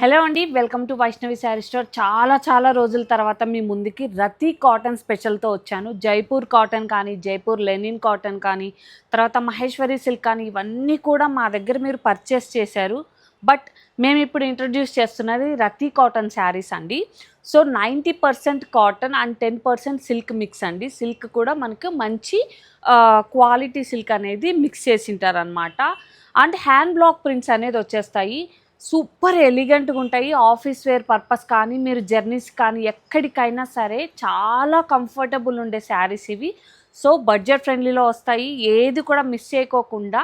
Hello అండి welcome to Vaishnavi Saree Store. చాలా చాలా రోజుల తర్వాత మీ ముందుకి రతి కాటన్ స్పెషల్తో వచ్చాను. జైపూర్ కాటన్ కానీ జైపూర్ లెనిన్ కాటన్ కానీ తర్వాత మహేశ్వరి సిల్క్ కానీ ఇవన్నీ కూడా మా దగ్గర మీరు పర్చేస్ చేశారు. బట్ మేము ఇప్పుడు ఇంట్రడ్యూస్ చేస్తున్నది రతి కాటన్ శారీస్ అండి. So ninety percent cotton and ten percent silk mix అండి. సిల్క్ కూడా మనకు మంచి క్వాలిటీ సిల్క్ అనేది మిక్స్ చేసి ఉంటారనమాట అండ్ హ్యాండ్ బ్లాక్ ప్రింట్స్ అనేది వచ్చేస్తాయి. సూపర్ ఎలిగెంట్గా ఉంటాయి. ఆఫీస్ వేర్ పర్పస్ కానీ మీరు జర్నీస్ కానీ ఎక్కడికైనా సరే చాలా కంఫర్టబుల్ ఉండే శారీస్ ఇవి. సో బడ్జెట్ ఫ్రెండ్లీలో వస్తాయి. ఏది కూడా మిస్ చేయకోకుండా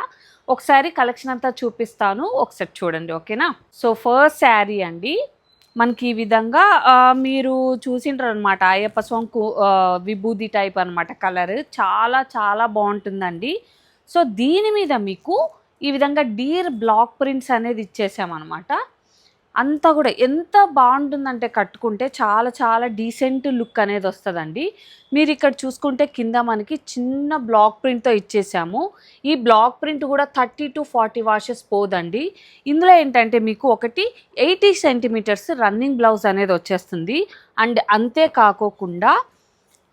ఒకసారి కలెక్షన్ అంతా చూపిస్తాను. ఒకసారి చూడండి ఓకేనా సో ఫస్ట్ శారీ అండి. మనకి ఈ విధంగా మీరు చూసింటారు అనమాట అయ్యప్ప స్వామి విభూది టైప్ అనమాట కలర్ చాలా చాలా బాగుంటుందండి. సో దీని మీద మీకు ఈ విధంగా డీర్ బ్లాక్ ప్రింట్స్ అనేది ఇచ్చేసామన్నమాట. అంతా కూడా ఎంత బాగుంటుందంటే కట్టుకుంటే చాలా చాలా డీసెంట్ లుక్ అనేది వస్తుందండి. మీరు ఇక్కడ చూసుకుంటే కింద మనకి చిన్న బ్లాక్ ప్రింట్తో ఇచ్చేసాము. ఈ బ్లాక్ ప్రింట్ కూడా థర్టీ టు ఫార్టీ వాషెస్ పోదండి. ఇందులో ఏంటంటే మీకు ఒకటి ఎయిటీ సెంటీమీటర్స్ రన్నింగ్ బ్లౌజ్ అనేది వచ్చేస్తుంది. అండ్ అంతే కాకోకుండా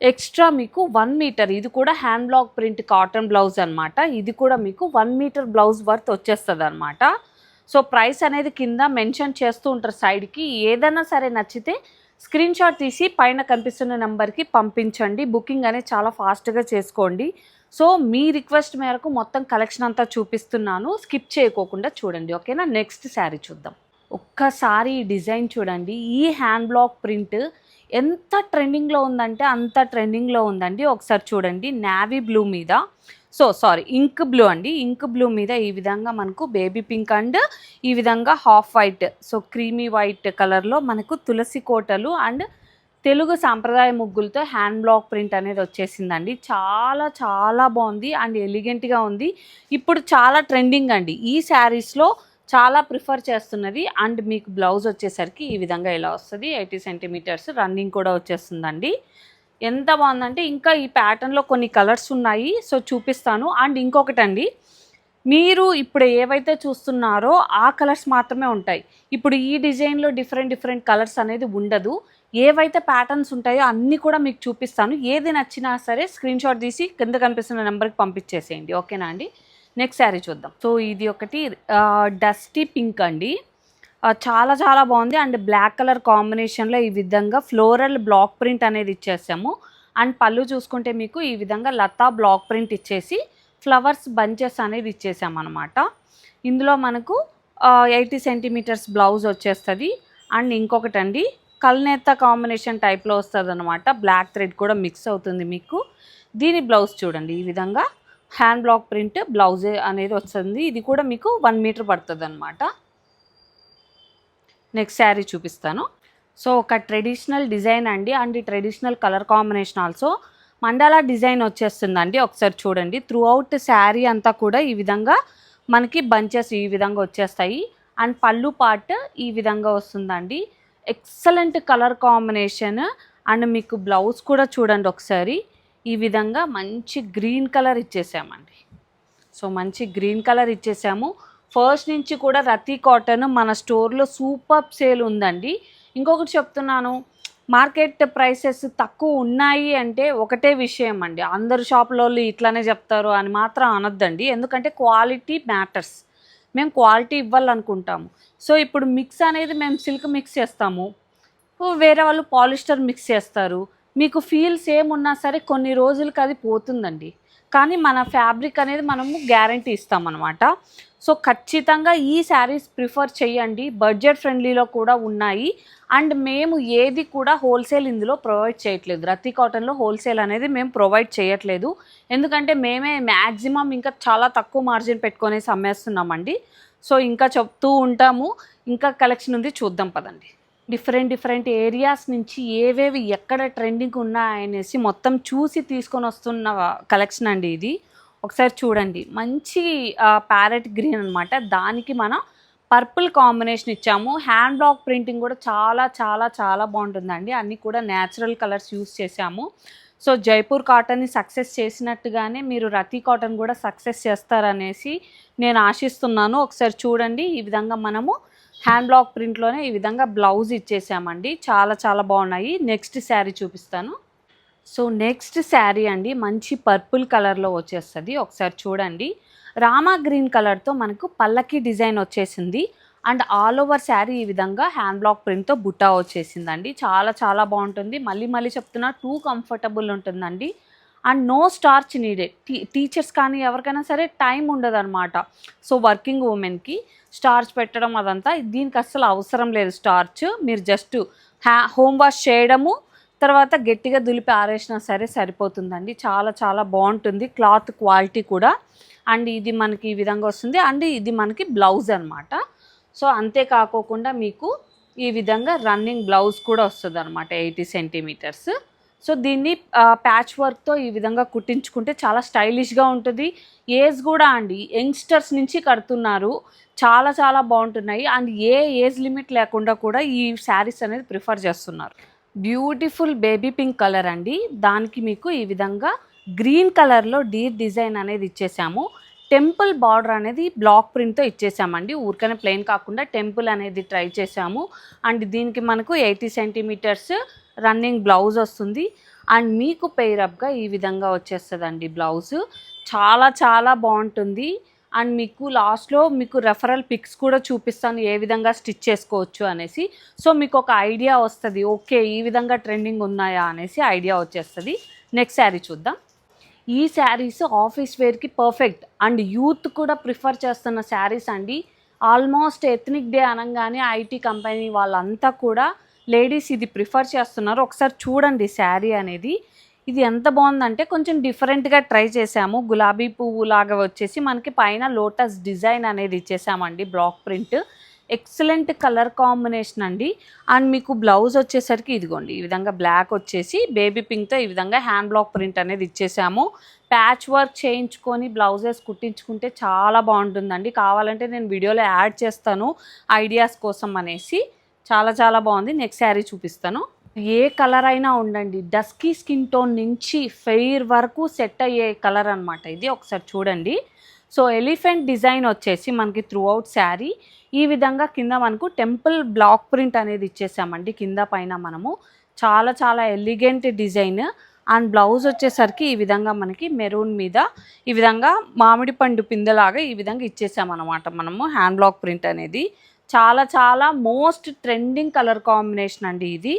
ఎక్స్ట్రా మీకు వన్ మీటర్ ఇది కూడా hand block print cotton blouse అనమాట ఇది కూడా మీకు వన్ మీటర్ బ్లౌజ్ వర్త్ వచ్చేస్తుంది అనమాట సో ప్రైస్ అనేది కింద మెన్షన్ చేస్తూ ఉంటారు సైడ్కి. ఏదైనా సరే నచ్చితే స్క్రీన్ షాట్ తీసి పైన కనిపిస్తున్న నెంబర్కి పంపించండి. బుకింగ్ అనేది చాలా ఫాస్ట్గా చేసుకోండి. సో మీ రిక్వెస్ట్ మేరకు మొత్తం కలెక్షన్ అంతా చూపిస్తున్నాను. స్కిప్ చేయకోకుండా చూడండి. ఓకేనా? నెక్స్ట్ శారీ చూద్దాం. ఒక్కసారి డిజైన్ చూడండి. ఈ హ్యాండ్ బ్లాక్ ప్రింట్ ఎంత ట్రెండింగ్లో ఉందంటే అంత ట్రెండింగ్లో ఉందండి. ఒకసారి చూడండి నావీ బ్లూ మీద. సో సారీ ఇంక్ బ్లూ అండి. ఇంక్ బ్లూ మీద ఈ విధంగా మనకు బేబీ పింక్ అండ్ ఈ విధంగా half white so creamy white కలర్లో మనకు తులసి కోటలు అండ్ తెలుగు సాంప్రదాయ ముగ్గులతో హ్యాండ్ బ్లాక్ ప్రింట్ అనేది వచ్చేసిందండి. చాలా చాలా బాగుంది అండ్ ఎలిగెంట్గా ఉంది. ఇప్పుడు చాలా ట్రెండింగ్ అండి. ఈ శారీస్లో చాలా ప్రిఫర్ చేస్తున్నది. అండ్ మీకు బ్లౌజ్ వచ్చేసరికి ఈ విధంగా ఇలా వస్తుంది. ఎయిటీ సెంటీమీటర్స్ రన్నింగ్ కూడా వచ్చేస్తుందండి. ఎంత బాగుందంటే ఇంకా ఈ ప్యాటర్న్లో కొన్ని కలర్స్ ఉన్నాయి. సో చూపిస్తాను. అండ్ ఇంకొకటండి మీరు ఇప్పుడు ఏవైతే చూస్తున్నారో ఆ కలర్స్ మాత్రమే ఉంటాయి. ఇప్పుడు ఈ డిజైన్లో డిఫరెంట్ డిఫరెంట్ కలర్స్ అనేది ఉండదు. ఏవైతే ప్యాటర్న్స్ ఉంటాయో అన్నీ కూడా మీకు చూపిస్తాను. ఏది నచ్చినా సరే స్క్రీన్ షాట్ తీసి కింద కనిపిస్తున్న నెంబర్కి పంపించేసేయండి. ఓకేనా అండి? నెక్స్ట్ శారీ చూద్దాం. సో ఇది ఒకటి డస్టీ పింక్ అండి. చాలా చాలా బాగుంది. అండ్ బ్లాక్ కలర్ కాంబినేషన్లో ఈ విధంగా ఫ్లోరల్ బ్లాక్ ప్రింట్ అనేది ఇచ్చేసాము. అండ్ పళ్ళు చూసుకుంటే మీకు ఈ విధంగా లతా బ్లాక్ ప్రింట్ ఇచ్చేసి ఫ్లవర్స్ బంచెస్ అనేది ఇచ్చేసామన్నమాట. ఇందులో మనకు ఎయిటీ సెంటీమీటర్స్ బ్లౌజ్ వచ్చేస్తుంది. అండ్ ఇంకొకటి అండి కల్నేత కాంబినేషన్ టైప్లో వస్తుంది అనమాట బ్లాక్ థ్రెడ్ కూడా మిక్స్ అవుతుంది మీకు. దీని బ్లౌజ్ చూడండి ఈ విధంగా హ్యాండ్ బ్లాక్ ప్రింట్ బ్లౌజ్ అనేది వస్తుంది. ఇది కూడా మీకు వన్ మీటర్ పడుతుంది అనమాట నెక్స్ట్ శారీ చూపిస్తాను. సో ఒక ట్రెడిషనల్ డిజైన్ అండి. అండ్ ఈ traditional colour combination also mandala design వచ్చేస్తుందండి. ఒకసారి చూడండి. త్రూ అవుట్ శారీ అంతా కూడా ఈ విధంగా మనకి బంచెస్ ఈ విధంగా వచ్చేస్తాయి. అండ్ పళ్ళు పార్ట్ ఈ విధంగా వస్తుందండి. Excellent colour combination. అండ్ మీకు బ్లౌజ్ కూడా చూడండి ఒకసారి. ఈ విధంగా మంచి గ్రీన్ కలర్ ఇచ్చేసామండి. సో మంచి గ్రీన్ కలర్ ఇచ్చేసాము. ఫస్ట్ నుంచి కూడా రతి కాటన్ మన స్టోర్లో సూపర్ సేల్ ఉందండి. ఇంకొకటి చెప్తున్నాను మార్కెట్ ప్రైసెస్ తక్కువ ఉన్నాయి అంటే ఒకటే విషయం అండి. అందరు షాపులో ఇట్లానే చెప్తారు అని మాత్రం అనొద్దండి. ఎందుకంటే క్వాలిటీ మ్యాటర్స్. మేము క్వాలిటీ ఇవ్వాలనుకుంటాము. సో ఇప్పుడు మిక్స్ అనేది మేము సిల్క్ మిక్స్ చేస్తాము. వేరే వాళ్ళు పాలిస్టర్ మిక్స్ చేస్తారు. మీకు ఫీల్ సేమ్ ఉన్నా సరే కొన్ని రోజులకి అది పోతుందండి. కానీ మన ఫ్యాబ్రిక్ అనేది మనము గ్యారంటీ ఇస్తామన్నమాట. సో ఖచ్చితంగా ఈ శారీస్ ప్రిఫర్ చేయండి. బడ్జెట్ ఫ్రెండ్లీలో కూడా ఉన్నాయి. అండ్ మేము ఏది కూడా హోల్సేల్ ఇందులో ప్రొవైడ్ చేయట్లేదు. రతి కాటన్లో హోల్సేల్ అనేది మేము ప్రొవైడ్ చేయట్లేదు. ఎందుకంటే మేమే మ్యాక్సిమం ఇంకా చాలా తక్కువ మార్జిన్ పెట్టుకునేసి అమ్మేస్తున్నామండి. సో ఇంకా చెప్తూ ఉంటాము. ఇంకా కలెక్షన్ ఉంది చూద్దాం పదండి. డిఫరెంట్ డిఫరెంట్ ఏరియాస్ నుంచి ఏవేవి ఎక్కడ ట్రెండింగ్ ఉన్నాయనేసి మొత్తం చూసి తీసుకొని వస్తున్న కలెక్షన్ అండి ఇది. ఒకసారి చూడండి. మంచి ప్యారెట్ గ్రీన్ అనమాట దానికి మనం పర్పుల్ కాంబినేషన్ ఇచ్చాము. హ్యాండ్ బ్లాక్ ప్రింటింగ్ కూడా చాలా చాలా చాలా బాగుంటుందండి. అన్నీ కూడా న్యాచురల్ కలర్స్ యూస్ చేశాము. సో జైపూర్ కాటన్ని సక్సెస్ చేసినట్టుగానే మీరు రతి కాటన్ కూడా సక్సెస్ చేస్తారనేసి నేను ఆశిస్తున్నాను. ఒకసారి చూడండి. ఈ విధంగా మనము హ్యాండ్ బ్లాక్ ప్రింట్లోనే ఈ విధంగా బ్లౌజ్ ఇచ్చేసామండి. చాలా చాలా బాగున్నాయి. నెక్స్ట్ శారీ చూపిస్తాను. సో నెక్స్ట్ శారీ అండి మంచి పర్పుల్ కలర్లో వచ్చేస్తుంది. ఒకసారి చూడండి. రామా గ్రీన్ కలర్తో మనకు పల్లకి డిజైన్ వచ్చేసింది. అండ్ ఆల్ ఓవర్ శారీ ఈ విధంగా హ్యాండ్ బ్లాక్ ప్రింట్తో బుట్టా వచ్చేసిందండి. చాలా చాలా బాగుంటుంది. మళ్ళీ మళ్ళీ చెప్తున్నా టూ కంఫర్టబుల్ ఉంటుందండి. And no starch needed. Tea teachers కానీ ఎవరికైనా సరే టైం ఉండదు అనమాట సో వర్కింగ్ ఉమెన్కి స్టార్చ్ పెట్టడం అదంతా దీనికి అస్సలు అవసరం లేదు స్టార్చ్. మీరు జస్ట్ హ్యా హోమ్ వాష్ చేయడము తర్వాత గట్టిగా దులిపి ఆరేసినా సరే సరిపోతుందండి. చాలా చాలా బాగుంటుంది. క్లాత్ క్వాలిటీ కూడా. అండ్ ఇది మనకి ఈ విధంగా వస్తుంది. అండ్ ఇది మనకి బ్లౌజ్ అనమాట సో అంతేకాకోకుండా మీకు ఈ విధంగా రన్నింగ్ బ్లౌజ్ కూడా వస్తుంది అనమాట ఎయిటీ సెంటీమీటర్స్. సో దీన్ని ప్యాచ్ వర్క్తో ఈ విధంగా కుట్టించుకుంటే చాలా స్టైలిష్గా ఉంటుంది. ఏజ్ కూడా అండి యంగ్స్టర్స్ నుంచి కడుతున్నారు. చాలా చాలా బాగుంటున్నాయి. అండ్ ఏ ఏజ్ లిమిట్ లేకుండా కూడా ఈ శారీస్ అనేది ప్రిఫర్ చేస్తున్నారు. బ్యూటిఫుల్ బేబీ పింక్ కలర్ అండి. దానికి మీకు ఈ విధంగా గ్రీన్ కలర్లో డీప్ డిజైన్ అనేది ఇచ్చేసాము. టెంపుల్ బార్డర్ అనేది బ్లాక్ ప్రింట్తో ఇచ్చేసామండి. ఊరికనే ప్లెయిన్ కాకుండా టెంపుల్ అనేది ట్రై చేసాము అండ్ దీనికి మనకు ఎయిటీ సెంటీమీటర్స్ రన్నింగ్ బ్లౌజ్ వస్తుంది. అండ్ మీకు పెయిరప్గా ఈ విధంగా వచ్చేస్తుందండి బ్లౌజ్. చాలా చాలా బాగుంటుంది. అండ్ మీకు లాస్ట్లో మీకు రెఫరల్ పిక్స్ కూడా చూపిస్తాను ఏ విధంగా స్టిచ్ చేసుకోవచ్చు అనేసి. సో మీకు ఒక ఐడియా వస్తుంది. ఓకే ఈ విధంగా ట్రెండింగ్ ఉన్నాయా అనేసి ఐడియా వచ్చేస్తుంది. నెక్స్ట్ శారీ చూద్దాం. ఈ శారీస్ ఆఫీస్ వేర్కి పర్ఫెక్ట్ అండ్ యూత్ కూడా ప్రిఫర్ చేస్తున్న శారీస్ అండి. ఆల్మోస్ట్ ఎథ్నిక్ డే అనగానే ఐటీ కంపెనీ వాళ్ళంతా కూడా లేడీస్ ఇది ప్రిఫర్ చేస్తున్నారు. ఒకసారి చూడండి శారీ అనేది. ఇది ఎంత బాగుందంటే కొంచెం డిఫరెంట్గా ట్రై చేసాము గులాబీ పువ్వు లాగా వచ్చేసి మనకి పైన లోటస్ డిజైన్ అనేది ఇచ్చేసామండి. Block print. Excellent colour combination అండి. అండ్ మీకు బ్లౌజ్ వచ్చేసరికి ఇదిగోండి ఈ విధంగా బ్లాక్ వచ్చేసి బేబీ పింక్తో ఈ విధంగా హ్యాండ్ బ్లాక్ ప్రింట్ అనేది ఇచ్చేసాము. ప్యాచ్ వర్క్ చేయించుకొని బ్లౌజెస్ కుట్టించుకుంటే చాలా బాగుంటుందండి. కావాలంటే నేను వీడియోలో యాడ్ చేస్తాను ఐడియాస్ కోసం అనేసి. చాలా చాలా బాగుంది. నెక్స్ట్ శారీ చూపిస్తాను. ఏ కలర్ అయినా ఉండండి డస్కీ స్కిన్ టోన్ నుంచి ఫెయిర్ వరకు సెట్ అయ్యే కలర్ అనమాట ఇది ఒకసారి చూడండి. సో ఎలిఫెంట్ డిజైన్ వచ్చేసి మనకి త్రూ అవుట్ శారీ. ఈ విధంగా కింద మనకు టెంపుల్ బ్లాక్ ప్రింట్ అనేది ఇచ్చేసామండి. కింద పైన మనము చాలా చాలా ఎలిగెంట్ డిజైన్. అండ్ బ్లౌజ్ వచ్చేసరికి ఈ విధంగా మనకి మెరూన్ మీద ఈ విధంగా మామిడి పండు పిందెలాగా ఈ విధంగా ఇచ్చేసామన్నమాట మనము హ్యాండ్ బ్లాక్ ప్రింట్ అనేది. చాలా చాలా మోస్ట్ ట్రెండింగ్ కలర్ కాంబినేషన్ అండి ఇది.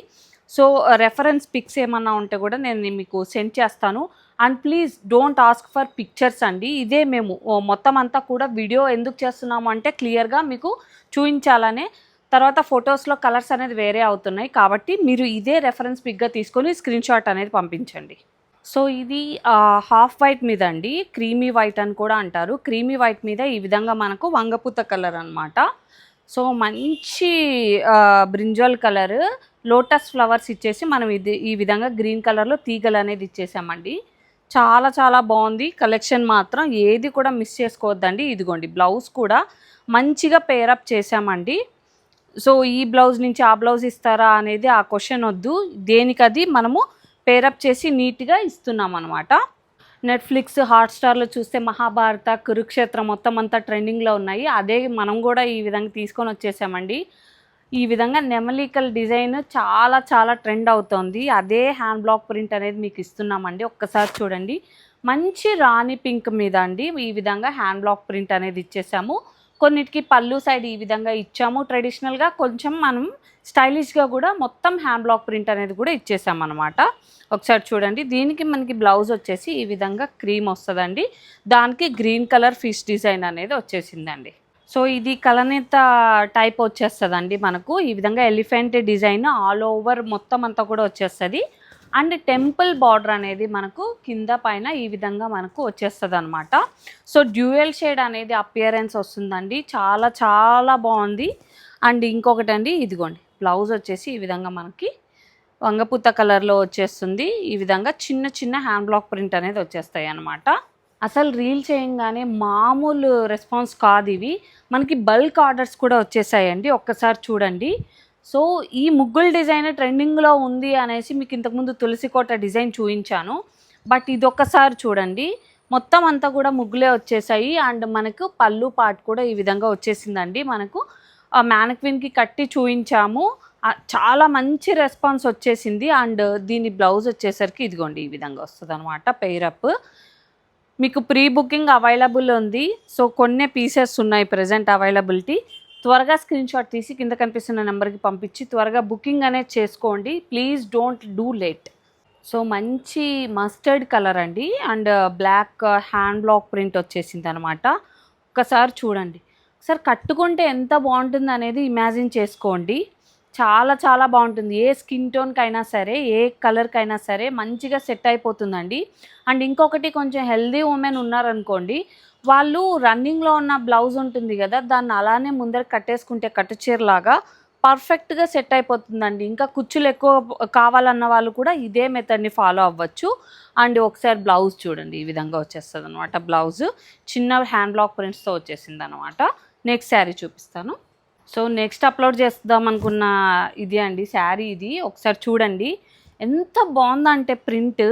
సో రెఫరెన్స్ పిక్స్ ఏమన్నా ఉంటే కూడా నేను మీకు సెండ్ చేస్తాను. And please don't ask for pictures అండి. ఇదే మేము మొత్తం అంతా కూడా వీడియో ఎందుకు చేస్తున్నాము అంటే క్లియర్గా మీకు చూపించాలనే తర్వాత ఫొటోస్లో కలర్స్ అనేది వేరే అవుతున్నాయి. కాబట్టి మీరు ఇదే రెఫరెన్స్ పిక్గా తీసుకొని స్క్రీన్ షాట్ అనేది పంపించండి. సో ఇది హాఫ్ వైట్ మీద అండి. క్రీమీ వైట్ అని కూడా అంటారు. క్రీమీ వైట్ మీద ఈ విధంగా మనకు వంగపూత కలర్ అనమాట సో మంచి బ్రింజాల్ కలర్ లోటస్ ఫ్లవర్స్ ఇచ్చేసి మనం ఇది ఈ విధంగా గ్రీన్ కలర్లో తీగలు అనేది ఇచ్చేసామండి. చాలా చాలా బాగుంది. కలెక్షన్ మాత్రం ఏది కూడా మిస్ చేసుకోవద్దండి. ఇదిగోండి బ్లౌజ్ కూడా మంచిగా పేరప్ చేసామండి సో ఈ బ్లౌజ్ నుంచి ఆ బ్లౌజ్ ఇస్తారా అనేది ఆ క్వశ్చన్ వద్దు. దేనికది మనము పేరప్ చేసి నీట్గా ఇస్తున్నాం అనమాట నెట్ఫ్లిక్స్ హాట్స్టార్లో చూస్తే మహాభారత కురుక్షేత్రం మొత్తం అంతా ట్రెండింగ్లో ఉన్నాయి. అదే మనం కూడా ఈ విధంగా తీసుకొని వచ్చేసామండి. ఈ విధంగా నెమలికల్ డిజైన్ చాలా చాలా ట్రెండ్ అవుతోంది. అదే హ్యాండ్ బ్లాక్ ప్రింట్ అనేది మీకు ఇస్తున్నామండి. ఒక్కసారి చూడండి. మంచి రాణి పింక్ మీద అండి ఈ విధంగా హ్యాండ్ బ్లాక్ ప్రింట్ అనేది ఇచ్చేసాము. కొన్నిటికి పళ్ళు సైడ్ ఈ విధంగా ఇచ్చాము. ట్రెడిషనల్గా కొంచెం మనం స్టైలిష్గా కూడా మొత్తం హ్యాండ్ బ్లాక్ ప్రింట్ అనేది కూడా ఇచ్చేసాం అనమాట ఒకసారి చూడండి. దీనికి మనకి బ్లౌజ్ వచ్చేసి ఈ విధంగా క్రీమ్ వస్తుందండి. దానికి గ్రీన్ కలర్ ఫిష్ డిజైన్ అనేది వచ్చేసిందండి. సో ఇది కలనేత టైప్ వచ్చేస్తుందండి మనకు. ఈ విధంగా ఎలిఫెంట్ డిజైన్ ఆల్ ఓవర్ మొత్తం అంతా కూడా వచ్చేస్తుంది. అండ్ టెంపుల్ బార్డర్ అనేది మనకు కింద పైన ఈ విధంగా మనకు వచ్చేస్తుంది అనమాట సో డ్యూయల్ షేడ్ అనేది అపియరెన్స్ వస్తుందండి. చాలా చాలా బాగుంది. అండ్ ఇంకొకటి అండి ఇదిగోండి బ్లౌజ్ వచ్చేసి ఈ విధంగా మనకి వంగపూత కలర్లో వచ్చేస్తుంది. ఈ విధంగా చిన్న చిన్న హ్యాండ్ బ్లాక్ ప్రింట్ అనేది వచ్చేస్తాయి అనమాట అసలు రీల్ చేయంగానే మామూలు రెస్పాన్స్ కాదు ఇవి. మనకి బల్క్ ఆర్డర్స్ కూడా వచ్చేసాయండి. ఒక్కసారి చూడండి. సో ఈ ముగ్గుల డిజైన్ ట్రెండింగ్లో ఉంది అనేసి మీకు ఇంతకుముందు తులసి కోట డిజైన్ చూపించాను. బట్ ఇది ఒక్కసారి చూడండి. మొత్తం అంతా కూడా ముగ్గులే వచ్చేసాయి. అండ్ మనకు పళ్ళు పాటు కూడా ఈ విధంగా వచ్చేసిందండి మనకు. మ్యానక్విన్కి కట్టి చూపించాము. చాలా మంచి రెస్పాన్స్ వచ్చేసింది. అండ్ దీని బ్లౌజ్ వచ్చేసరికి ఇదిగోండి ఈ విధంగా వస్తుంది అనమాట పెయిరప్ మీకు ప్రీ బుకింగ్ అవైలబుల్ ఉంది. సో కొన్ని పీసెస్ ఉన్నాయి ప్రజెంట్ అవైలబిలిటీ త్వరగా స్క్రీన్ షాట్ తీసి కింద కనిపిస్తున్న నెంబర్కి పంపించి త్వరగా బుకింగ్ అనేది చేసుకోండి. Please don't do late so మంచి మస్టర్డ్ కలర్ అండి. And black hand block print వచ్చేసింది అనమాట ఒకసారి చూడండి. ఒకసారి కట్టుకుంటే ఎంత బాగుంటుంది అనేది ఇమాజిన్ చేసుకోండి. చాలా చాలా బాగుంటుంది. ఏ స్కిన్ టోన్కి అయినా సరే ఏ కలర్కైనా సరే మంచిగా సెట్ అయిపోతుందండి. అండ్ ఇంకొకటి కొంచెం హెల్దీ ఉమెన్ ఉన్నారనుకోండి వాళ్ళు రన్నింగ్లో ఉన్న బ్లౌజ్ ఉంటుంది కదా దాన్ని అలానే ముందర కట్టేసుకుంటే కట్టు చీరలాగా పర్ఫెక్ట్గా సెట్ అయిపోతుందండి. ఇంకా కుచ్చులు ఎక్కువ కావాలన్న వాళ్ళు కూడా ఇదే మెథడ్ని ఫాలో అవ్వచ్చు. అండ్ ఒకసారి బ్లౌజ్ చూడండి ఈ విధంగా వచ్చేస్తుంది అనమాట బ్లౌజ్. చిన్న హ్యాండ్ బ్లాక్ ప్రింట్స్తో వచ్చేసింది అనమాట నెక్స్ట్ శారీ చూపిస్తాను. సో నెక్స్ట్ అప్లోడ్ చేద్దాం అనుకున్న ఇది అండి శారీ ఇది. ఒకసారి చూడండి. ఎంత బాగుందంటే ప్రింట్.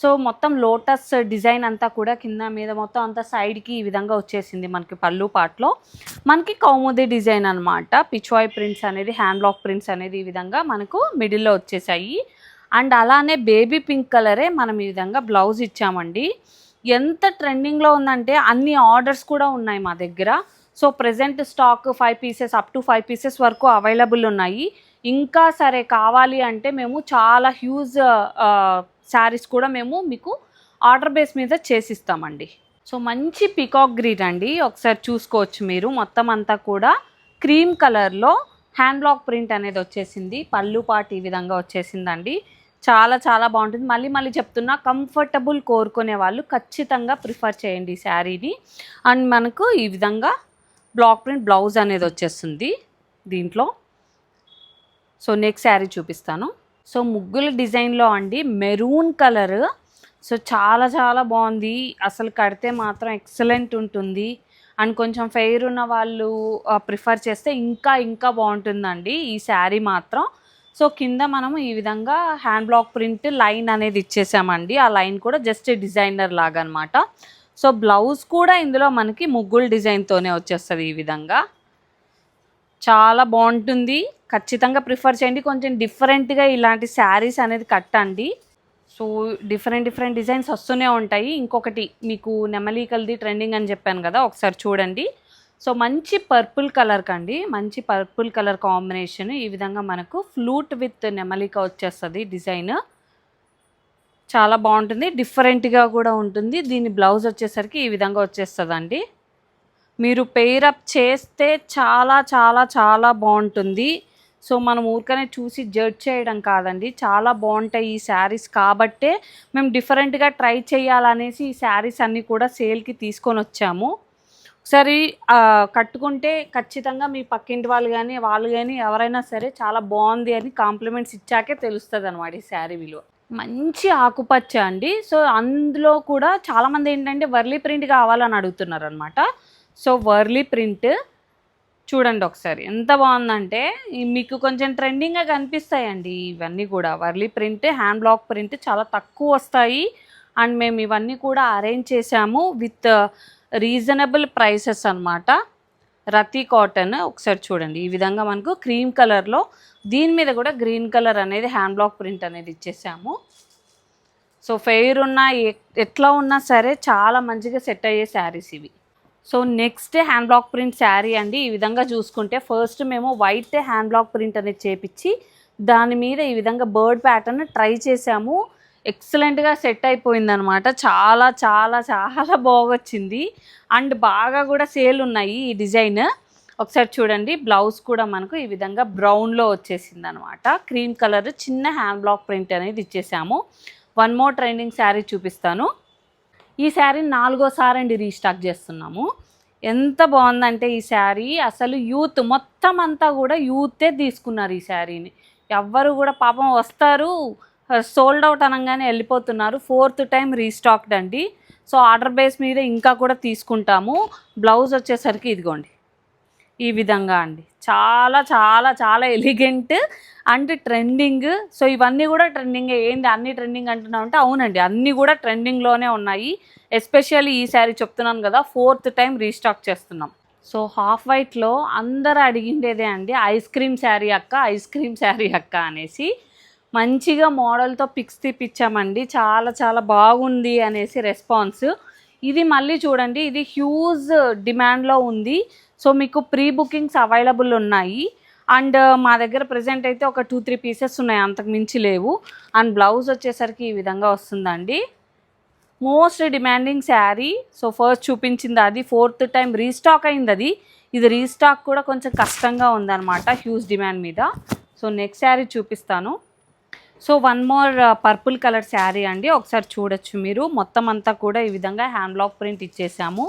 సో మొత్తం లోటస్ డిజైన్ అంతా కూడా కింద మీద మొత్తం అంతా సైడ్కి ఈ విధంగా వచ్చేసింది మనకి పళ్ళు పాటలో. మనకి కౌముది డిజైన్ అనమాట పిచ్వాయ్ ప్రింట్స్ అనేది హ్యాండ్లాక్ ప్రింట్స్ అనేది ఈ విధంగా మనకు మిడిల్లో వచ్చేసాయి. అండ్ అలానే బేబీ పింక్ కలరే మనం ఈ విధంగా బ్లౌజ్ ఇచ్చామండి. ఎంత ట్రెండింగ్లో ఉందంటే అన్ని ఆర్డర్స్ కూడా ఉన్నాయి మా దగ్గర. So present stock five pieces up to five pieces వరకు అవైలబుల్ ఉన్నాయి. ఇంకా సరే కావాలి అంటే మేము చాలా హ్యూజ్ శారీస్ కూడా మేము మీకు ఆర్డర్ బేస్ మీద చేసిస్తామండి. సో మంచి పికాక్ గ్రీన్ అండి. ఒకసారి చూసుకోవచ్చు మీరు. మొత్తం అంతా కూడా క్రీమ్ కలర్లో హ్యాండ్ బ్లాక్ ప్రింట్ అనేది వచ్చేసింది. పళ్ళు పాటు ఈ విధంగా వచ్చేసిందండి. చాలా చాలా బాగుంటుంది. మళ్ళీ మళ్ళీ చెప్తున్నా కంఫర్టబుల్ కోరుకునే వాళ్ళు ఖచ్చితంగా ప్రిఫర్ చేయండి ఈ శారీని అండ్ మనకు ఈ విధంగా బ్లాక్ ప్రింట్ బ్లౌజ్ అనేది వచ్చేస్తుంది దీంట్లో. సో నెక్స్ట్ శారీ చూపిస్తాను. సో ముగ్గుల డిజైన్లో అండి మెరూన్ కలర్. సో చాలా చాలా బాగుంది. అసలు కడితే మాత్రం ఎక్సలెంట్ ఉంటుంది. అండ్ కొంచెం ఫెయిర్ ఉన్న వాళ్ళు ప్రిఫర్ చేస్తే ఇంకా ఇంకా బాగుంటుందండి ఈ శారీ మాత్రం. సో కింద మనం ఈ విధంగా హ్యాండ్ బ్లాక్ ప్రింట్ లైన్ అనేది ఇచ్చేసామండి. ఆ లైన్ కూడా జస్ట్ డిజైనర్ లాగా అనమాట సో బ్లౌజ్ కూడా ఇందులో మనకి ముగ్గులు డిజైన్తోనే వచ్చేస్తుంది ఈ విధంగా. చాలా బాగుంటుంది. ఖచ్చితంగా ప్రిఫర్ చేయండి. కొంచెం డిఫరెంట్గా ఇలాంటి శారీస్ అనేది కట్టండి. సో డిఫరెంట్ డిఫరెంట్ డిజైన్స్ వస్తూనే ఉంటాయి. ఇంకొకటి మీకు నెమలీకల్ది ట్రెండింగ్ అని చెప్పాను కదా ఒకసారి చూడండి. సో మంచి పర్పుల్ కలర్ కండి. మంచి పర్పుల్ కలర్ కాంబినేషన్ ఈ విధంగా మనకు ఫ్లూట్ విత్ నెమలిక వచ్చేస్తుంది డిజైన్ చాలా బాగుంటుంది. డిఫరెంట్గా కూడా ఉంటుంది. దీని బ్లౌజ్ వచ్చేసరికి ఈ విధంగా వచ్చేస్తుందండి. మీరు పెయిరప్ చేస్తే చాలా చాలా చాలా బాగుంటుంది. సో మనం ఊరికనే చూసి జడ్జ్ చేయడం కాదండి. చాలా బాగుంటాయి ఈ శారీస్ కాబట్టే మేము డిఫరెంట్గా ట్రై చేయాలనేసి ఈ శారీస్ అన్నీ కూడా సేల్కి తీసుకొని వచ్చాము. ఒకసారి కట్టుకుంటే ఖచ్చితంగా మీ పక్కింటి వాళ్ళు కానీ వాళ్ళు కానీ ఎవరైనా సరే చాలా బాగుంది అని కాంప్లిమెంట్స్ ఇచ్చాకే తెలుస్తుంది అనమాట ఈ శారీ విలువ. మంచి ఆకుపచ్చ అండి. సో అందులో కూడా చాలామంది ఏంటంటే వర్లీ ప్రింట్ కావాలని అడుగుతున్నారు అనమాట సో వర్లీ ప్రింట్ చూడండి ఒకసారి. ఎంత బాగుందంటే మీకు కొంచెం ట్రెండింగ్గా కనిపిస్తాయండి ఇవన్నీ కూడా. Warli print hand block print చాలా తక్కువ వస్తాయి. అండ్ మేము ఇవన్నీ కూడా అరేంజ్ చేసాము విత్ రీజనబుల్ ప్రైసెస్ అనమాట రతి కాటన్ ఒకసారి చూడండి. ఈ విధంగా మనకు క్రీమ్ కలర్లో దీని మీద కూడా గ్రీన్ కలర్ అనేది హ్యాండ్ బ్లాక్ ప్రింట్ అనేది ఇచ్చేసాము. సో ఫెయిర్ ఉన్నా ఎట్లా ఉన్నా సరే చాలా మంచిగా సెట్ అయ్యే శారీస్ ఇవి. So next hand block print sari అండి. ఈ విధంగా చూసుకుంటే ఫస్ట్ మేము వైట్ హ్యాండ్ బ్లాక్ ప్రింట్ అనేది చేపించి దాని మీద ఈ విధంగా బర్డ్ ప్యాటర్న్ ట్రై చేసాము. ఎక్సలెంట్గా సెట్ అయిపోయింది అనమాట చాలా చాలా చాలా బాగొచ్చింది. అండ్ బాగా కూడా సేల్ ఉన్నాయి ఈ డిజైన్. ఒకసారి చూడండి బ్లౌజ్ కూడా మనకు ఈ విధంగా బ్రౌన్లో వచ్చేసింది అనమాట క్రీమ్ కలర్ చిన్న హ్యాండ్ బ్లాక్ ప్రింట్ అనేది ఇచ్చేసాము. వన్ మోర్ ట్రెండింగ్ శారీ చూపిస్తాను. ఈ శారీ నాలుగోసారి అండి రీస్టాక్ చేస్తున్నాము. ఎంత బాగుందంటే ఈ శారీ అసలు యూత్ మొత్తం అంతా కూడా యూతే తీసుకున్నారు ఈ శారీని ఎవ్వరు కూడా పాపం వస్తారు. సోల్డ్ అవుట్ అనగానే వెళ్ళిపోతున్నారు. ఫోర్త్ టైం రీస్టాక్డ్ అండి. సో ఆర్డర్ బేస్ మీద ఇంకా కూడా తీసుకుంటాము. బ్లౌజ్ వచ్చేసరికి ఇదిగోండి. ఈ విధంగా అండి. చాలా చాలా చాలా ఎలిగెంట్ అండ్ ట్రెండింగ్ సో ఇవన్నీ కూడా ట్రెండింగ్ ఏంటి అన్ని ట్రెండింగ్ అంటున్నావు అంటే అవునండి. అన్నీ కూడా ట్రెండింగ్లోనే ఉన్నాయి. ఎస్పెషల్లీ ఈ శారీ చెప్తున్నాను కదా ఫోర్త్ టైం రీస్టాక్ చేస్తున్నాం. సో హాఫ్ వైట్లో అందరు అడిగిండేదే అండి ఐస్ క్రీమ్ శారీ అక్క ఐస్ క్రీమ్ శారీ అక్క అనేసి. మంచిగా మోడల్తో పిక్స్ తీపిచ్చామండి. చాలా చాలా బాగుంది అనేసి రెస్పాన్స్. ఇది మళ్ళీ చూడండి. ఇది హ్యూజ్ డిమాండ్లో ఉంది. సో మీకు ప్రీ బుకింగ్స్ అవైలబుల్ ఉన్నాయి. అండ్ మా దగ్గర ప్రజెంట్ అయితే ఒక టూ త్రీ పీసెస్ ఉన్నాయి. అంతకు మించి లేవు. అండ్ బ్లౌజ్ వచ్చేసరికి ఈ విధంగా వస్తుందండి. Most demanding sari. So first చూపించింది అది. ఫోర్త్ టైం రీస్టాక్ అయింది అది. ఇది రీస్టాక్ కూడా కొంచెం కష్టంగా ఉందన్నమాట హ్యూజ్ డిమాండ్ మీద. సో నెక్స్ట్ శారీ చూపిస్తాను. So one more purple colour sari అండి. ఒకసారి చూడొచ్చు మీరు. మొత్తం అంతా కూడా ఈ విధంగా హ్యాండ్ బ్లాక్ ప్రింట్ ఇచ్చేసాము.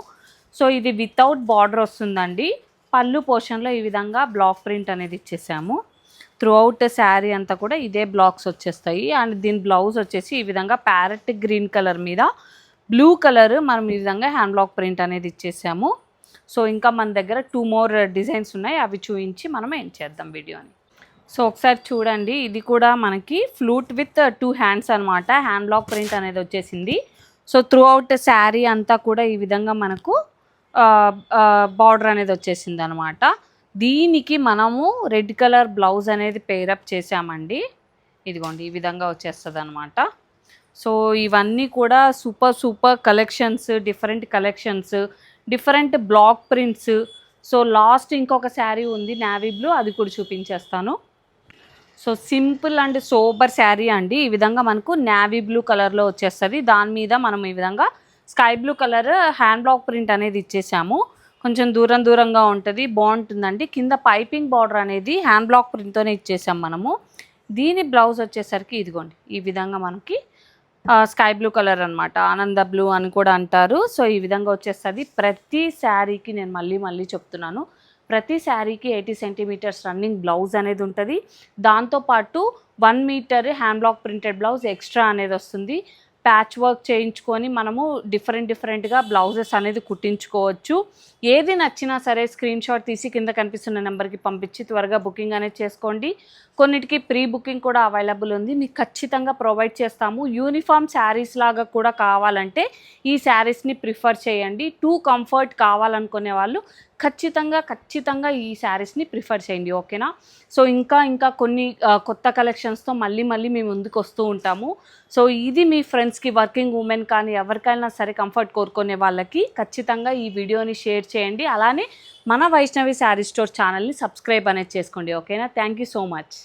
సో ఇది వితౌట్ బార్డర్ వస్తుందండి. పళ్ళు పోర్షన్లో ఈ విధంగా బ్లాక్ ప్రింట్ అనేది ఇచ్చేసాము. త్రూ అవుట్ శారీ అంతా కూడా ఇదే బ్లాక్స్ వచ్చేస్తాయి. అండ్ దీని బ్లౌజ్ వచ్చేసి ఈ విధంగా ప్యారెట్ గ్రీన్ కలర్ మీద బ్లూ కలర్ మనం ఈ విధంగా హ్యాండ్ బ్లాక్ ప్రింట్ అనేది ఇచ్చేసాము. సో ఇంకా మన దగ్గర టూ మోర్ డిజైన్స్ ఉన్నాయి. అవి చూపించి మనం ఏం చేద్దాం వీడియోని. సో ఒకసారి చూడండి. ఇది కూడా మనకి ఫ్లూట్ విత్ టూ హ్యాండ్స్ అనమాట హ్యాండ్ బ్లాక్ ప్రింట్ అనేది వచ్చేసింది. సో త్రూ అవుట్ శారీ అంతా కూడా ఈ విధంగా మనకు uh, uh, బార్డర్ అనేది వచ్చేసింది అనమాట దీనికి మనము రెడ్ కలర్ బ్లౌజ్ అనేది పేరప్ చేసామండి ఇదిగోండి ఈ విధంగా వచ్చేస్తుంది అనమాట సో ఇవన్నీ కూడా super super collections different collections different block prints so last ఇంకొక శారీ ఉంది నావీ బ్లూ అది కూడా చూపించేస్తాను. So simple and sober sari అండి. ఈ విధంగా మనకు నావీ బ్లూ కలర్లో వచ్చేస్తుంది. దాని మీద మనం ఈ విధంగా sky blue colour hand block print అనేది ఇచ్చేసాము. కొంచెం దూరం దూరంగా ఉంటుంది. బాగుంటుందండి. కింద పైపింగ్ బార్డర్ అనేది హ్యాండ్ బ్లాక్ ప్రింట్తోనే ఇచ్చేసాం మనము. దీని బ్లౌజ్ వచ్చేసరికి ఇదిగోండి. ఈ విధంగా మనకి స్కై బ్లూ కలర్ అనమాట ఆనంద బ్లూ అని కూడా అంటారు. సో ఈ విధంగా వచ్చేస్తుంది. ప్రతి శారీకి నేను మళ్ళీ మళ్ళీ చెప్తున్నాను. ప్రతి శారీకి ఎయిటీ సెంటీమీటర్స్ రన్నింగ్ బ్లౌజ్ అనేది ఉంటుంది. దాంతోపాటు one metre hand block printed blouse extra అనేది వస్తుంది. ప్యాచ్ వర్క్ చేయించుకొని మనము డిఫరెంట్ డిఫరెంట్గా బ్లౌజెస్ అనేది కుట్టించుకోవచ్చు. ఏది నచ్చినా సరే స్క్రీన్ షాట్ తీసి కింద కనిపిస్తున్న నెంబర్కి పంపించి త్వరగా బుకింగ్ అనేది చేసుకోండి. కొన్నిటికి ప్రీ బుకింగ్ కూడా అవైలబుల్ ఉంది. మీకు ఖచ్చితంగా ప్రొవైడ్ చేస్తాము. యూనిఫామ్ శారీస్ లాగా కూడా కావాలంటే ఈ శారీస్ని ప్రిఫర్ చేయండి. టూ కంఫర్ట్ కావాలనుకునే వాళ్ళు ఖచ్చితంగా ఖచ్చితంగా ఈ శారీస్ని ప్రిఫర్ చేయండి ఓకేనా? సో ఇంకా ఇంకా కొన్ని కొత్త కలెక్షన్స్తో మళ్ళీ మళ్ళీ మేము ముందుకు వస్తూ ఉంటాము. సో ఇది మీ ఫ్రెండ్స్కి వర్కింగ్ ఉమెన్ కానీ ఎవరికైనా సరే కంఫర్ట్ కోరుకునే వాళ్ళకి ఖచ్చితంగా ఈ వీడియోని షేర్ చేయండి. అలానే మన వైష్ణవి శారీ స్టోర్ ఛానల్ని సబ్స్క్రైబ్ అనేది చేసుకోండి ఓకేనా? Thank you so much.